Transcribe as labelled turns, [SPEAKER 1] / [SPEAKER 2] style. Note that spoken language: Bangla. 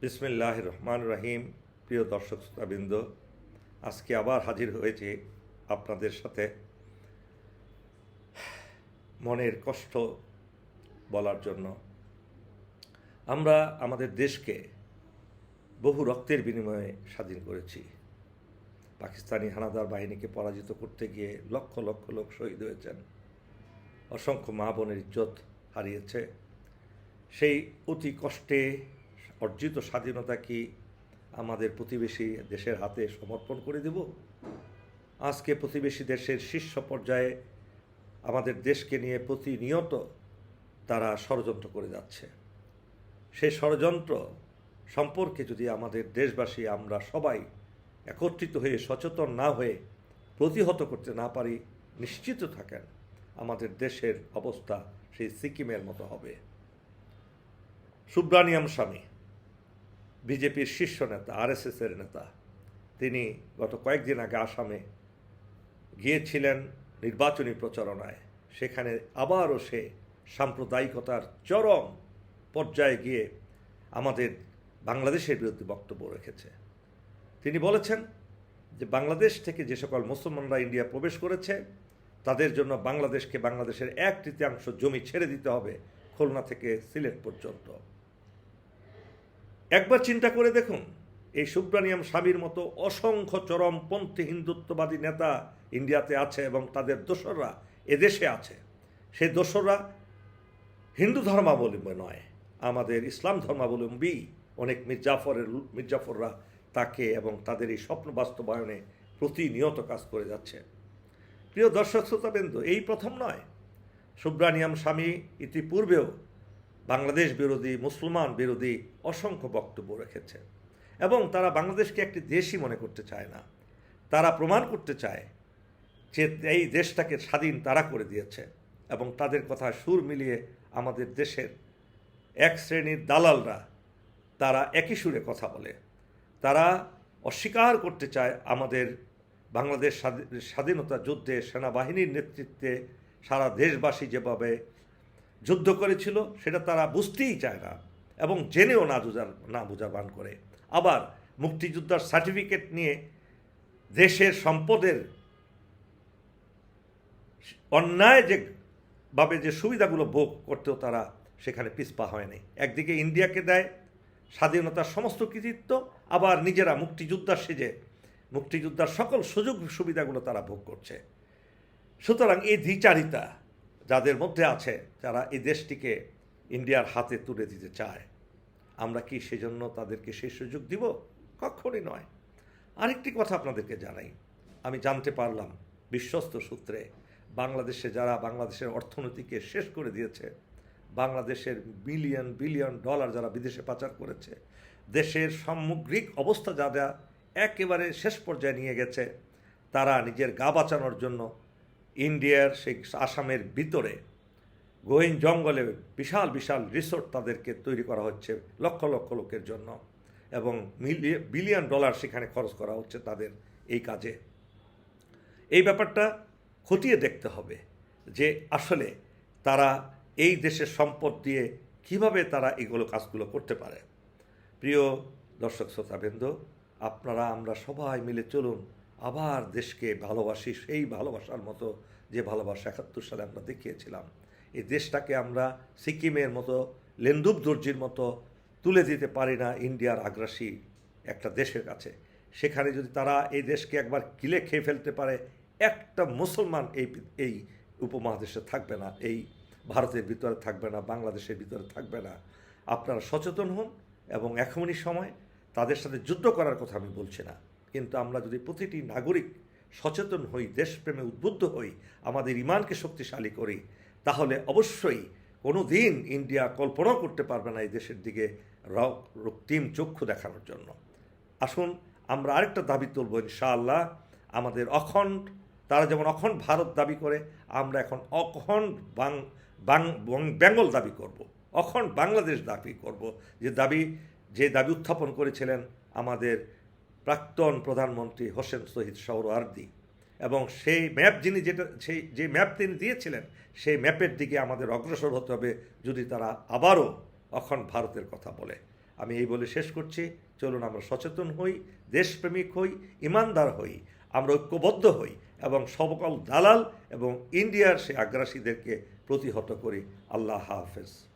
[SPEAKER 1] বিসমিল্লাহ রহমান রহিম প্রিয় দর্শক শ্রোতাবৃন্দ, আজকে আবার হাজির হয়েছি আপনাদের সাথে। মনের কষ্ট বলার জন্য। আমরা আমাদের দেশকে বহু রক্তের বিনিময়ে স্বাধীন করেছি। পাকিস্তানি হানাদার বাহিনীকে পরাজিত করতে গিয়ে লক্ষ লক্ষ লোক শহীদ হয়েছেন। অসংখ্য মা বোনের ইজ্জত হারিয়েছে। সেই অতি কষ্টে অর্জিত স্বাধীনতা কি আমাদের প্রতিবেশী দেশের হাতে সমর্পণ করে দেব? আজকে প্রতিবেশী দেশের শীর্ষ পর্যায়ে আমাদের দেশকে নিয়ে প্রতিনিয়ত তারা ষড়যন্ত্র করে যাচ্ছে। সেই ষড়যন্ত্র সম্পর্কে যদি আমাদের দেশবাসী আমরা সবাই একত্রিত হয়ে, সচেতন না হয়ে প্রতিহত করতে না পারি, নিশ্চিত থাকেন, আমাদের দেশের অবস্থা সেই সিকিমের মতো হবে। সুব্রানিয়াম স্বামী বিজেপির শীর্ষ নেতা, আরএসএসের নেতা। তিনি গত কয়েকদিন আগে আসামে গিয়েছিলেন নির্বাচনী প্রচারণায়। সেখানে আবারও সে সাম্প্রদায়িকতার চরম পর্যায়ে গিয়ে আমাদের বাংলাদেশের বিরুদ্ধে বক্তব্য রেখেছে। তিনি বলেছেন যে, বাংলাদেশ থেকে যে সকল মুসলমানরা ইন্ডিয়া প্রবেশ করেছে, তাদের জন্য বাংলাদেশকে বাংলাদেশের এক তৃতীয়াংশ জমি ছেড়ে দিতে হবে, খুলনা থেকে সিলেট পর্যন্ত। একবার চিন্তা করে দেখুন, এই সুব্রানিয়াম স্বামীর মতো অসংখ্য চরমপন্থী হিন্দুত্ববাদী নেতা ইন্ডিয়াতে আছে এবং তাদের দোসররা এদেশে আছে। সেই দোসররা হিন্দু ধর্মাবলম্বী নয়, আমাদের ইসলাম ধর্মাবলম্বী অনেক মির্জাফরের মির্জাফররা তাকে এবং তাদের এই স্বপ্ন বাস্তবায়নে প্রতিনিয়ত কাজ করে যাচ্ছে। প্রিয় দর্শক শ্রোতাবৃন্দ, এই প্রথম নয়। সুব্রানিয়াম স্বামী ইতিপূর্বেও বাংলাদেশ বিরোধী, মুসলমান বিরোধী অসংখ্য বক্তব্য রেখেছে। এবং তারা বাংলাদেশকে একটি দেশই মনে করতে চায় না। তারা প্রমাণ করতে চায় যে এই দেশটাকে স্বাধীন তারা করে দিয়েছে এবং তাদের কথা সুর মিলিয়ে আমাদের দেশের এক শ্রেণির দালালরা তারা একই সুরে কথা বলে। তারা অস্বীকার করতে চায় আমাদের বাংলাদেশ স্বাধী- স্বাধীনতা যুদ্ধে সেনাবাহিনীর নেতৃত্বে সারা দেশবাসী যেভাবে যুদ্ধ করেছিল, সেটা তারা বুঝতেই চায় না এবং জেনেও না বুঝার না বুঝার বান করে। আবার মুক্তিযোদ্ধার সার্টিফিকেট নিয়ে দেশের সম্পদের অন্যায় যে ভাবে যে সুবিধাগুলো ভোগ করতেও তারা সেখানে পিছপা হয়নি একদিকে ইন্ডিয়াকে দেয় স্বাধীনতার সমস্ত কৃতিত্ব, আবার নিজেরা মুক্তিযোদ্ধার সেজে মুক্তিযোদ্ধার সকল সুযোগ সুবিধাগুলো তারা ভোগ করছে। সুতরাং এই দ্বিচারিতা যাদের মধ্যে আছে, যারা এই দেশটিকে ইন্ডিয়ার হাতে তুলে দিতে চায়, আমরা কি সেজন্য তাদেরকে সেই সুযোগ দিব? কখনই নয়। আরেকটি কথা আপনাদেরকে জানাই। আমি জানতে পারলাম বিশ্বস্ত সূত্রে বাংলাদেশে যারা বাংলাদেশের অর্থনীতিকে শেষ করে দিয়েছে, বাংলাদেশের বিলিয়ন বিলিয়ন ডলার যারা বিদেশে পাচার করেছে, দেশের সামগ্রিক অবস্থা যারা একেবারে শেষ পর্যায়ে নিয়ে গেছে, তারা নিজের গা বাঁচানোর জন্য ইন্ডিয়ার সেই আসামের ভিতরে গোয়েন জঙ্গলে বিশাল বিশাল রিসোর্ট তাদেরকে তৈরি করা হচ্ছে, লক্ষ লক্ষ লোকের জন্য এবং বিলিয়ন ডলার সেখানে খরচ করা হচ্ছে তাদের এই কাজে। এই ব্যাপারটা খতিয়ে দেখতে হবে যে আসলে তারা এই দেশের সম্পদ দিয়ে কীভাবে তারা এগুলো কাজগুলো করতে পারে। প্রিয় দর্শক, শ্রোতাবৃন্দ, আপনারা, আমরা সবাই মিলে চলুন আবার দেশকে ভালোবাসি সেই ভালোবাসার মতো যে ভালোবাসা একাত্তর সালে আমরা দেখিয়েছিলাম। এই দেশটাকে আমরা সিকিমের মতো লেন্দুব দর্জির মতো তুলে দিতে পারি না ইন্ডিয়ার আগ্রাসী একটা দেশের কাছে। সেখানে যদি তারা এই দেশকে একবার কিলে খেয়ে ফেলতে পারে, একটা মুসলমান এই এই উপমহাদেশে থাকবে না, এই ভারতের ভিতরে থাকবে না, বাংলাদেশের ভিতরে থাকবে না। আপনারা সচেতন হন এবং এখনই সময়, তাদের সাথে যুদ্ধ করার কথা আমি বলছি না। কিন্তু আমরা যদি প্রতিটি নাগরিক সচেতন হই, দেশপ্রেমে উদ্বুদ্ধ হই, আমাদের ইমানকে শক্তিশালী করি, তাহলে অবশ্যই কোনো দিন ইন্ডিয়া কল্পনাও করতে পারবে না এই দেশের দিকে রক্তিম চক্ষু দেখানোর জন্য। আসুন, আমরা আরেকটা দাবি তুলব ইনশাআল্লাহ। আমাদের অখণ্ড, তারা যেমন অখণ্ড ভারত দাবি করে, আমরা এখন অখণ্ড বেঙ্গল দাবি করব। অখণ্ড বাংলাদেশ দাবি করব। যে দাবি যে দাবি উত্থাপন করেছিলেন আমাদের প্রাক্তন প্রধানমন্ত্রী হোসেন শহীদ সৌরার্দি এবং সেই ম্যাপ যিনি যেটা, সেই, যে ম্যাপ তিনি দিয়েছিলেন, সেই ম্যাপের দিকে আমাদের অগ্রসর হতে হবে যদি তারা আবারও অখন ভারতের কথা বলে। আমি এই বলে শেষ করছি। চলুন আমরা সচেতন হই, দেশপ্রেমিক হই, ইমানদার হই, আমরা ঐক্যবদ্ধ হই এবং সবকল দালাল এবং ইন্ডিয়ার সেই আগ্রাসীদেরকে প্রতিহত করি। আল্লাহ হাফেজ।